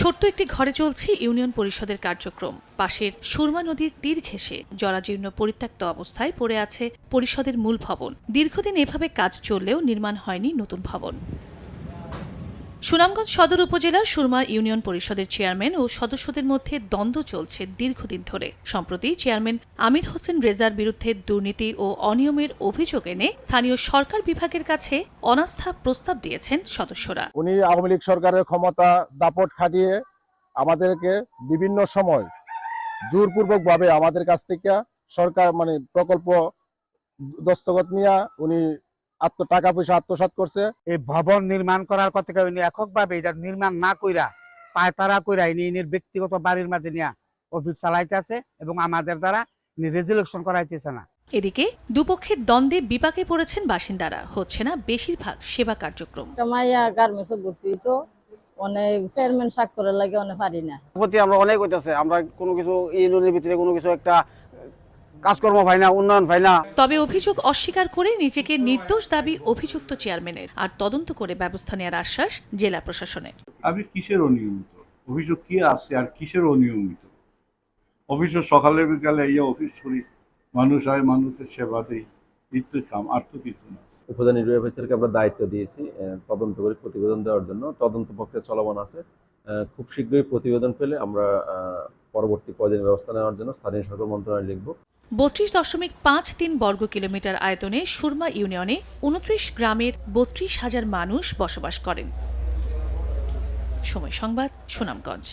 ছোট্ট একটি ঘরে চলছে ইউনিয়ন পরিষদের কার্যক্রম। পাশের সুরমা নদীর তীর ঘেঁষে জরাজীর্ণ পরিত্যক্ত অবস্থায় পড়ে আছে পরিষদের মূল ভবন। দীর্ঘদিন এভাবে কাজ চললেও নির্মাণ হয়নি নতুন ভবন। সুনামগঞ্জ সদর উপজেলার সুরমা ইউনিয়ন পরিষদের চেয়ারম্যান ও সদস্যদের মধ্যে দ্বন্দ্ব চলছে দীর্ঘদিন ধরে। সম্প্রতি চেয়ারম্যান আমির হোসেন রেজার বিরুদ্ধে দুর্নীতি ও অনিয়মের অভিযোগ এনে স্থানীয় সরকার বিভাগের কাছে অনাস্থা প্রস্তাব দিয়েছেন সদস্যরা। উনি আওয়ামী লীগ সরকারের ক্ষমতা দাপট খাটিয়ে আমাদেরকে বিভিন্ন সময় জোরপূর্বক ভাবে আমাদের কাছ থেকে সরকার মানে প্রকল্প দস্তখত নিয়ে উনি আত্ম টাকা পয়সা আত্মসাৎ করছে। এই ভবন নির্মাণ করার কথা উনি এককভাবে এটা নির্মাণ না কইরা পায়তারা কইরা ইনি ইনির ব্যক্তিগত বাড়ির মাঝে নিয়ে অফিস চালাইতেছে এবং আমাদের দ্বারা ইনি রেজুলেকশন করাইতেছে না। এদিকে দুপক্ষের দ্বন্দ্বে বিপাকে পড়েছেন বাসিন্দারা হচ্ছে না বেশিরভাগ সেবা কার্যক্রম। মাইয়া গার্মেন্টসে ভর্তি তো অনেক চেয়ারম্যান স্বাক্ষরের লাগে অনেক পারি না। প্রতি আমরা অনেক হইতেছে আমরা কোনো কিছু ইউনিয়নের ভিতরে কোনো কিছু একটা কাজকর্ম পাই না উন্নয়ন পাই না। তবে অভিযোগ অস্বীকার করে নিজেকে নির্দোষ দাবি অভিযুক্ত চেয়ারম্যানের আর তদন্ত করে ব্যবস্থা নেওয়ার আশ্বাস জেলা প্রশাসনের। আমি কিসের অনিয়মিত? অভিযোগ কি আছে আর কিসের অনিয়মিত? অফিসে সকালে বিকালে এই অফিস করি মানুষ হয় মানুষের সেবা দিই কাম আর তো কিছু না। উপজেলা নির্বাহী অফিসারকে আমরা দায়িত্ব দিয়েছি তদন্ত করে প্রতিবেদন দেওয়ার জন্য। তদন্ত প্রক্রিয়া চলমান আছে। খুব শীঘ্রই প্রতিবেদন পেলে আমরা পরবর্তী প্রয়োজনীয় ব্যবস্থা নেওয়ার জন্য স্থানীয় সরকার মন্ত্রণালয় লিখব। বত্রিশ দশমিক পাঁচ তিন বর্গ কিলোমিটার আয়তনে সুরমা ইউনিয়নে উনত্রিশ গ্রামের বত্রিশ হাজার মানুষ বসবাস করেন। সময় সংবাদ, সুনামগঞ্জ।